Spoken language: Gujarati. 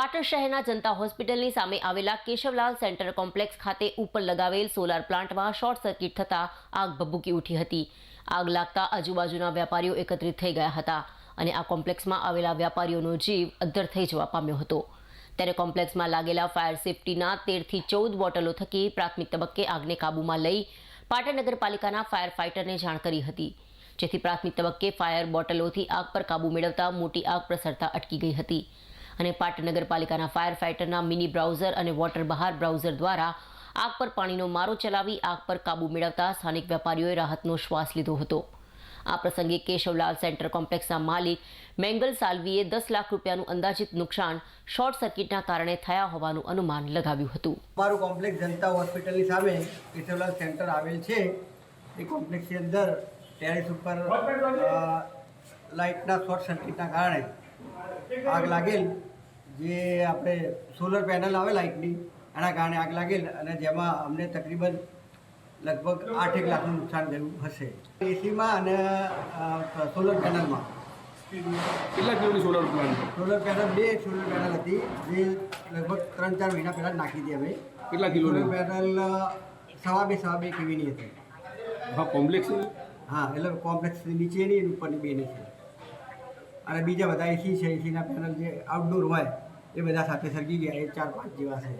પાટણ શહેરના જનતા હોસ્પિટલની સામે આવેલા કેશવલાલ સેન્ટર કોમ્પ્લેક્સ ખાતે ઉપર લગાવેલ સોલાર પ્લાન્ટમાં શોર્ટ સર્કિટ થતાં આગ ભભૂકી ઉઠી હતી. આગ લાગતા આજુબાજુના વેપારીઓ એકત્રિત થઈ ગયા હતા અને આ કોમ્પ્લેક્સમાં આવેલા વેપારીઓનો જીવ અદ્ધર થઈ જવા પામ્યો હતો. ત્યારે કોમ્પ્લેક્સમાં લાગેલા ફાયર સેફટીના તેરથી ચૌદ બોટલો થકી પ્રાથમિક તબક્કે આગને કાબૂમાં લઈ પાટણ નગરપાલિકાના ફાયર ફાઇટરને જાણ કરી હતી. જેથી પ્રાથમિક તબક્કે ફાયર બોટલોથી આગ પર કાબૂ મેળવતા મોટી આગ પ્રસરતા અટકી ગઈ હતી. અને પાટણ નગરપાલિકાના ફાયર ફાઇટરના મિની બ્રાઉઝર અને વોટર બહાર બ્રાઉઝર દ્વારા આગ પર પાણીનો મારો ચલાવી આગ પર કાબુ મેળવતા સ્થાનિક વેપારીઓએ રાહતનો શ્વાસ લીધો હતો. આ પ્રસંગે કેશવલાલ સેન્ટર કોમ્પ્લેક્સના માલિક મેંગલ સાલ્વીએ દસ લાખ રૂપિયાનું અંદાજિત નુકસાન શોર્ટ સર્કિટના કારણે થયા હોવાનું અનુમાન લગાવ્યું હતું. અમારું કોમ્પ્લેક્સ જનતા હોસ્પિટલની સામે કેશવલાલ સેન્ટર આવેલ છે. એ કોમ્પ્લેક્સની અંદર ટેરેસ ઉપર લાઇટના શોર્ટ સર્કિટના કારણે આગ લાગેલ. જે આપણે સોલર પેનલ આવે લાઇટની એના કારણે આગ લાગેલ અને જેમાં અમને તકરીબન લગભગ આઠેક લાખનું નુકસાન થયું હશે. એસીમાં અને સોલર પેનલમાં કેટલા કિલોની સોલર પ્લાન્ટ સોલર પેનલ બે સોલર પેનલ હતી. જે લગભગ ત્રણ ચાર મહિના પહેલાં નાખી હતી અમે. કેટલા કિલોની? પેનલ સવા બે સવા બે કેવીની હતી. હા કોમ્પ્લેક્સ હા એટલે કોમ્પ્લેક્સ નીચેની ઉપરની બેની છે. અને બીજા બધા એસી છે એસીના પેનલ જે આઉટડોર હોય એ બધા સાથે સરકી ગયા એ ચાર પાંચ જેવા છે